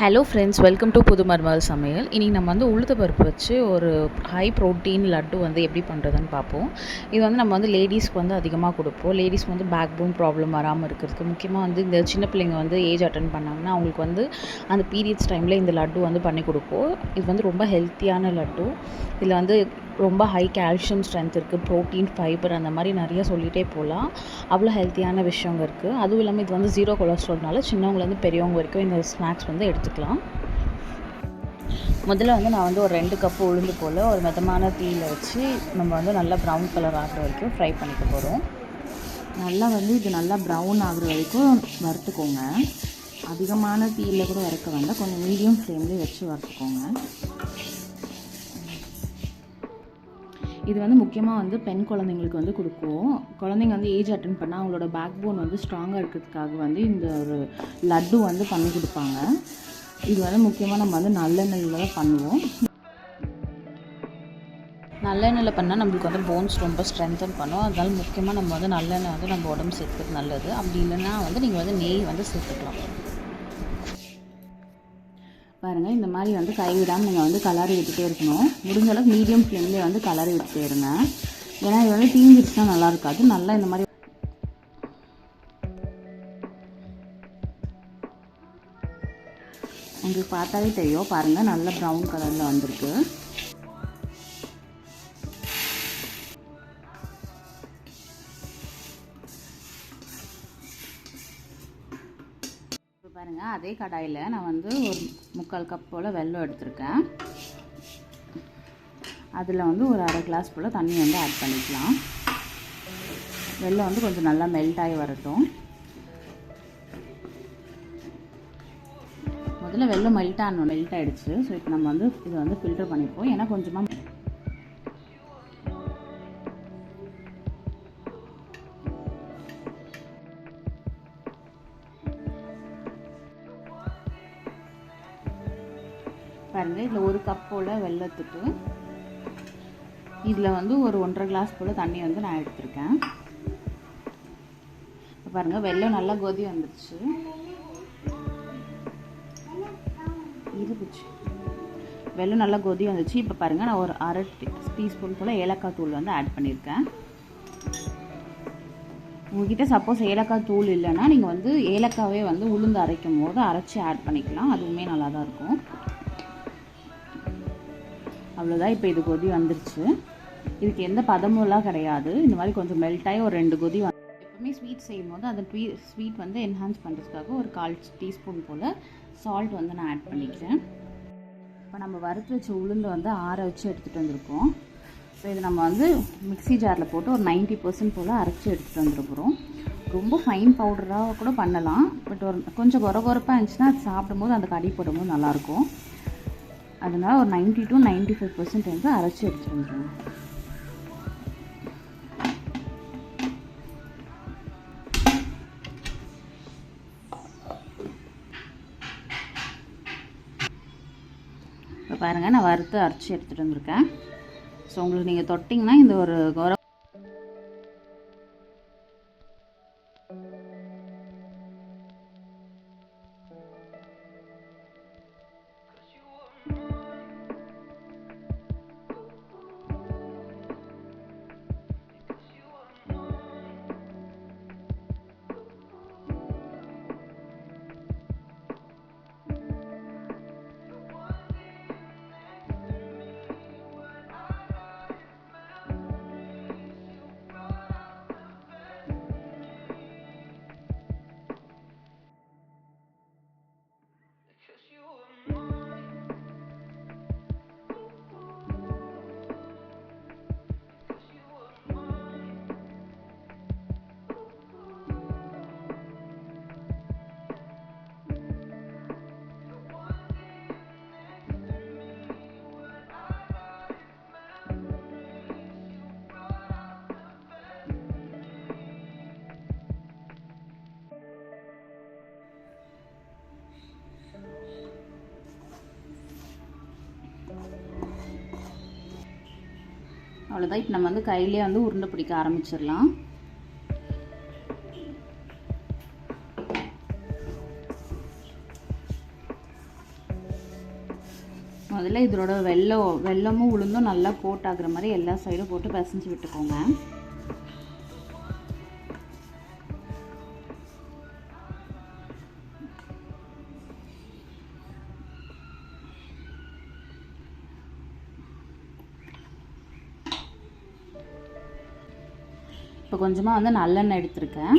Hello friends welcome to புது மருமகள் சமையல் இன்றைக்கி நம்ம வந்து உளுத்த பருப்பு வச்சு ஒரு ஹை ப்ரோட்டீன் லட்டு வந்து எப்படி பண்ணுறதுன்னு பார்ப்போம். இது வந்து நம்ம வந்து லேடிஸ்க்கு வந்து அதிகமாக கொடுப்போம். லேடிஸ்க்கு வந்து பேக் போன் ப்ராப்ளம் வராமல் இருக்கிறதுக்கு முக்கியமாக வந்து இந்த சின்ன பிள்ளைங்க வந்து ஏஜ் அட்டன் பண்ணாங்கன்னா அவங்களுக்கு வந்து அந்த பீரியட்ஸ் டைமில் இந்த லட்டு வந்து பண்ணி கொடுப்போம். இது வந்து ரொம்ப ஹெல்த்தியான லட்டு. இதில் வந்து ரொம்ப ஹை கால்சியம் ஸ்ட்ரென்த் இருக்குது ப்ரோட்டீன் ஃபைபர் அந்த மாதிரி நிறைய சொல்லிகிட்டே போகலாம் அவ்வளோ ஹெல்த்தியான விஷயங்க இருக்குது அதுவும் இல்லாமல் இது வந்து ஜீரோ கொலஸ்ட்ரால்னால சின்னவங்கலேருந்து பெரியவங்க வரைக்கும் இந்த ஸ்நாக்ஸ் வந்து எடுத்துக்கலாம். முதல்ல வந்து நான் வந்து ஒரு ரெண்டு கப்பு உளுந்து போல் ஒரு மிதமான தீயில் வச்சு நம்ம வந்து நல்லா ப்ரௌன் கலர் ஆகிற வரைக்கும் ஃப்ரை பண்ணிக்க போகிறோம் நல்லா வந்து இது நல்லா ப்ரௌன் ஆகுற வரைக்கும் வறுத்துக்கோங்க. அதிகமான தீயில் கூட வறுக்க வேண்டாம். கொஞ்சம் மீடியம் ஃப்ளேம்லேயே வச்சு வறுத்துக்கோங்க. இது வந்து முக்கியமாக வந்து பெண் குழந்தைங்களுக்கு வந்து கொடுக்குவோம். குழந்தைங்க வந்து ஏஜ் அட்டன் பண்ணால் அவங்களோட பேக் போன் வந்து ஸ்ட்ராங்காக இருக்கிறதுக்காக வந்து இந்த ஒரு லட்டு வந்து பண்ணி கொடுப்பாங்க. இது வந்து முக்கியமாக நம்ம வந்து நல்லெண்ணெயில் தான் பண்ணுவோம். நல்லெண்ணெயில் பண்ணால் நம்மளுக்கு வந்து போன்ஸ் ரொம்ப ஸ்ட்ரென்தன் பண்ணும். அதனால முக்கியமாக நம்ம வந்து நல்லெண்ணெய் வந்து நம்ம உடம்பு சேர்த்துக்கிறது நல்லது. அப்படி இல்லைன்னா வந்து நீங்கள் வந்து நெய் வந்து சேர்த்துக்கலாம். பாருங்கள் இந்த மாதிரி வந்து கைவிடாமல் நீங்கள் வந்து கலரி விட்டுட்டே இருக்கணும். முடிஞ்சளவுக்கு மீடியம் ஃப்ளேம்லேயே வந்து கலரி விட்டுட்டே இருங்க. ஏன்னா இது வந்து தீஞ்சிடுச்சுன்னா நல்லா இருக்காது நல்லா இந்த மாதிரி உங்களுக்கு பார்த்தாலே தெரியும். பாருங்கள் நல்ல ப்ரௌன் கலரில் வந்திருக்கு. அதே கடாயில் நான் வந்து ஒரு முக்கால் கப் போல் வெல்லம் எடுத்திருக்கேன். அதில் வந்து ஒரு அரை கிளாஸ் போல் தண்ணி வந்து ஆட் பண்ணிக்கலாம். வெள்ளம் வந்து கொஞ்சம் நல்லா மெல்ட் ஆகி வரட்டும். முதல்ல வெல்லம் மெல்ட் ஆகணும் மெல்ட் ஆகிடுச்சு ஸோ இப்போ நம்ம வந்து இதை வந்து ஃபில்டர் பண்ணிப்போம். ஏன்னா கொஞ்சமாக பாருங்கள் இதில் ஒரு கப் போல் வெள்ளத்துக்கு இதில் வந்து ஒரு ஒன்றரை கிளாஸ் போல் தண்ணி வந்து நான் எடுத்திருக்கேன். இப்போ பாருங்கள் வெள்ளம் நல்லா கொதி வந்துருச்சு. இருந்துச்சு. வெள்ளம் நல்லா கொதி வந்துச்சு. இப்போ பாருங்கள் நான் ஒரு அரை டீஸ்பூன் போல் ஏலக்காய் தூள் வந்து ஆட் பண்ணியிருக்கேன் உங்ககிட்ட சப்போஸ் ஏலக்காய் தூள் இல்லைன்னா நீங்கள் வந்து ஏலக்காவே வந்து உளுந்து அரைக்கும் போது அரைச்சி ஆட் பண்ணிக்கலாம். அதுவுமே நல்லா தான் இருக்கும். அவ்வளோதான் இப்போ இது கொதி வந்துருச்சு. இதுக்கு எந்த பதமும்லாம் கிடையாது. இந்த மாதிரி கொஞ்சம் மெல்ட் ஆகி ஒரு ரெண்டு கொதி வந்து எப்பவுமே ஸ்வீட் செய்யும் போது அந்த ஸ்வீட் வந்து என்ஹான்ஸ் பண்ணுறதுக்காக ஒரு கால் டீஸ்பூன் போல் சால்ட் வந்து நான் ஆட் பண்ணிக்கிறேன். இப்போ நம்ம வறுத்து வச்ச உளுந்து வந்து ஆற வச்சு எடுத்துகிட்டு வந்திருக்கோம். ஸோ இது நம்ம வந்து மிக்ஸி ஜாரில் போட்டு ஒரு நைன்ட்டி பர்சன்ட் போல் அரைச்சி எடுத்துகிட்டு வந்துருக்குறோம். ரொம்ப ஃபைன் பவுடராக கூட பண்ணலாம். பட் ஒரு கொஞ்சம் கொர குறைப்பாக இருந்துச்சுன்னா அது சாப்பிடும்போது அந்த கடி போடும்போது நல்லாயிருக்கும். அதனால் ஒரு ninety to ninety five percent வந்து அரைச்சி எடுத்துகிட்டு வந்துடுங்க இப்போ பாருங்கள் நான் வறுத்து அரைச்சி எடுத்துகிட்டு வந்திருக்கேன். ஸோ உங்களுக்கு நீங்கள் தொட்டிங்கன்னா இந்த ஒரு அவ்வளோதான் இப்போ நம்ம வந்து கையிலே வந்து உருண்டை பிடிக்க ஆரம்பிச்சிடலாம். முதல்ல இதோட வெள்ளம் வெள்ளமும் உளுந்தும் நல்லா கோட்டாகிற மாதிரி எல்லா சைடும் போட்டு பிசைஞ்சு விட்டுக்கோங்க. இப்போ கொஞ்சமாக வந்து நல்லெண்ணெய் எடுத்திருக்கேன்.